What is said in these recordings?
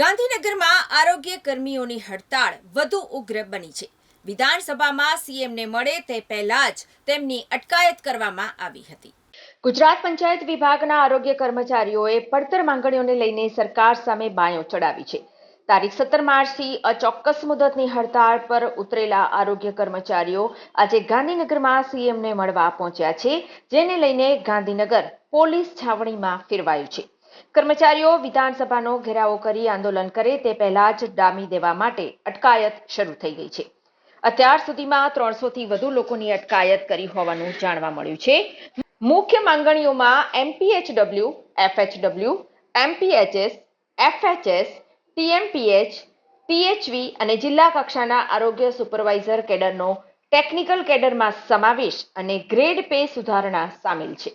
ગાંધીનગરમાં આરોગ્ય કર્મીઓની હડતાળ વધુ ઉગ્ર બની છે. વિધાનસભામાં સીએમને મળે તે પહેલા જ તેમની અટકાયત કરવામાં આવી હતી. ગુજરાત પંચાયત વિભાગના આરોગ્ય કર્મચારીઓએ પડતર માંગણીઓને લઈને સરકાર સામે બાયો ચડાવી છે. તારીખ સત્તર માર્ચથી અચોક્કસ મુદતની હડતાળ પર ઉતરેલા આરોગ્ય કર્મચારીઓ આજે ગાંધીનગરમાં સીએમને મળવા પહોંચ્યા છે, જેને લઈને ગાંધીનગર પોલીસ છાવણીમાં ફેરવાયું છે. કર્મચારીઓ વિધાનસભાનો ઘેરાવો કરી આંદોલન કરે તે પહેલા જ ડામી દેવા માટે અટકાયત શરૂ થઈ ગઈ છે. અત્યાર સુધીમાં ત્રણસોથી વધુ લોકોની અટકાયત કરી હોવાનું જાણવા મળ્યું છે. મુખ્ય માંગણીઓમાં MPHW FHW MPHS FHS TMPH PHV અને જિલ્લા કક્ષાના આરોગ્ય સુપરવાઇઝર કેડરનો ટેકનિકલ કેડરમાં સમાવેશ અને ગ્રેડ પે સુધારણા સામેલ છે.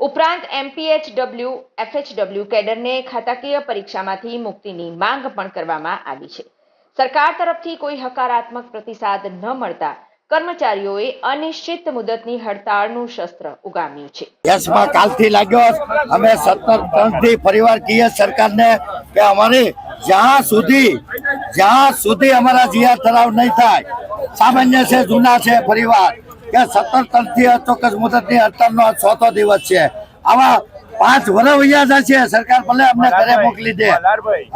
ઉપરાંત એમપીએચડબલ્યુ એફએચડબલ્યુ કેડરને ખાતાકીય પરીક્ષામાંથી મુક્તિની માંગ પણ કરવામાં આવી છે. સરકાર તરફથી કોઈ હકારાત્મક પ્રતિસાદ ન મળતા કર્મચારીઓએ અનિશ્ચિત મુદતની હડતાળનું શસ્ત્ર ઉગામ્યું છે. યશમાં કાલથી લાગ્યો અમે સત્તર ત્રણથી ફરીવાર કહીએ સરકારને કે અમારી જ્યાં સુધી જ્યાં સુધી અમારા જીઆર ઠરાવ નહીં થાય, સામાન્ય છે, જૂના છે ફરીવાર કે સત્તર ત્રણથી અચોક્કસ મુદતની હડતાલનો આ ચોથો દિવસ છે. આવા પાંચ વર્ષ વૈયા છે સરકાર ભલે અમને ઘરે મોકલી દે.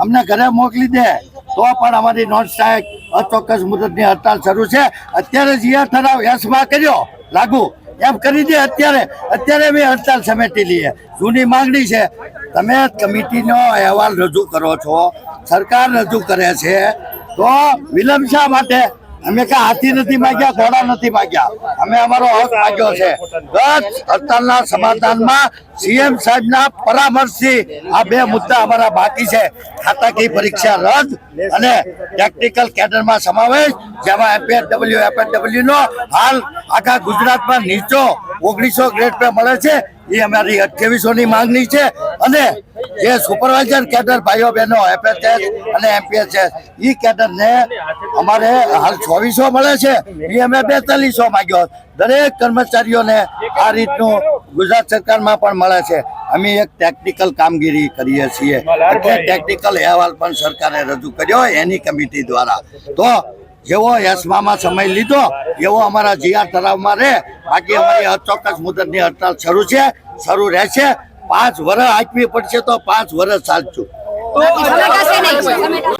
અમને ઘરે મોકલી દે તો પણ અમારી નોન સ્ટ્રાઇક અચોક્કસ મુદતની હડતાલ શરૂ છે. અત્યારે જે ઠરાવ યસમાં કર્યો લાગુ. એમ કરી દે અત્યારે. અત્યારે બી હડતાલ સમેટી લઈએ. જૂની માંગણી છે. તમે કમિટીનો અહેવાલ રજૂ કરો છો સરકાર રજૂ કરે છે તો વિલંબ શા માટે? અમે કાંઈ હાથી નથી માગ્યા ઘોડા નથી માગ્યા અમે અમારો હક માગ્યો છે. ગત હડતાલના સમાધાનમાં સીએમ સાહેબના પરામર્શથી આ બે મુદ્દા અમારા બાકી છે. ખાતાકી પરીક્ષા રદ અને ટેકનિકલ કેડરમાં સમાવેશ, જેમાં એફએડબલ્યુ એફએડબલ્યુ નો હાલ આખા ગુજરાતમાં નીચો ઓગણીસો ગ્રેડ પે મળે છે. એ અમારી અઠ્યાવીસો ની માંગણી છે. અને જે સુપરવાઇઝર કેડર ભાઈઓ બહેનો એફએચએસ અને એમપીએચએસ એ કેડરને અમારે હાલ ચોવીસો મળે છે. એ અમે બેતાલીસો માંગ્યો. દરેક કર્મચારીઓને આ રીતનું ગુજરાત સરકારમાં પણ મળે છે. અમે એક ટેકનિકલ કામગીરી કરીએ છીએ. એટલે ટેકનિકલ અહેવાલ પણ સરકારે રજૂ કર્યો એની કમિટી દ્વારા. તો જેવો યશમામાં સમય લીધો એવો અમારા જીઆર તળાવમાં રહે. બાકી અમારી અચોક્કસ મુદતની હડતાલ શરૂ છે શરૂ રહેશે. પાંચ વર્ષ આપવી પડશે તો પાંચ વર્ષ ચાલશું.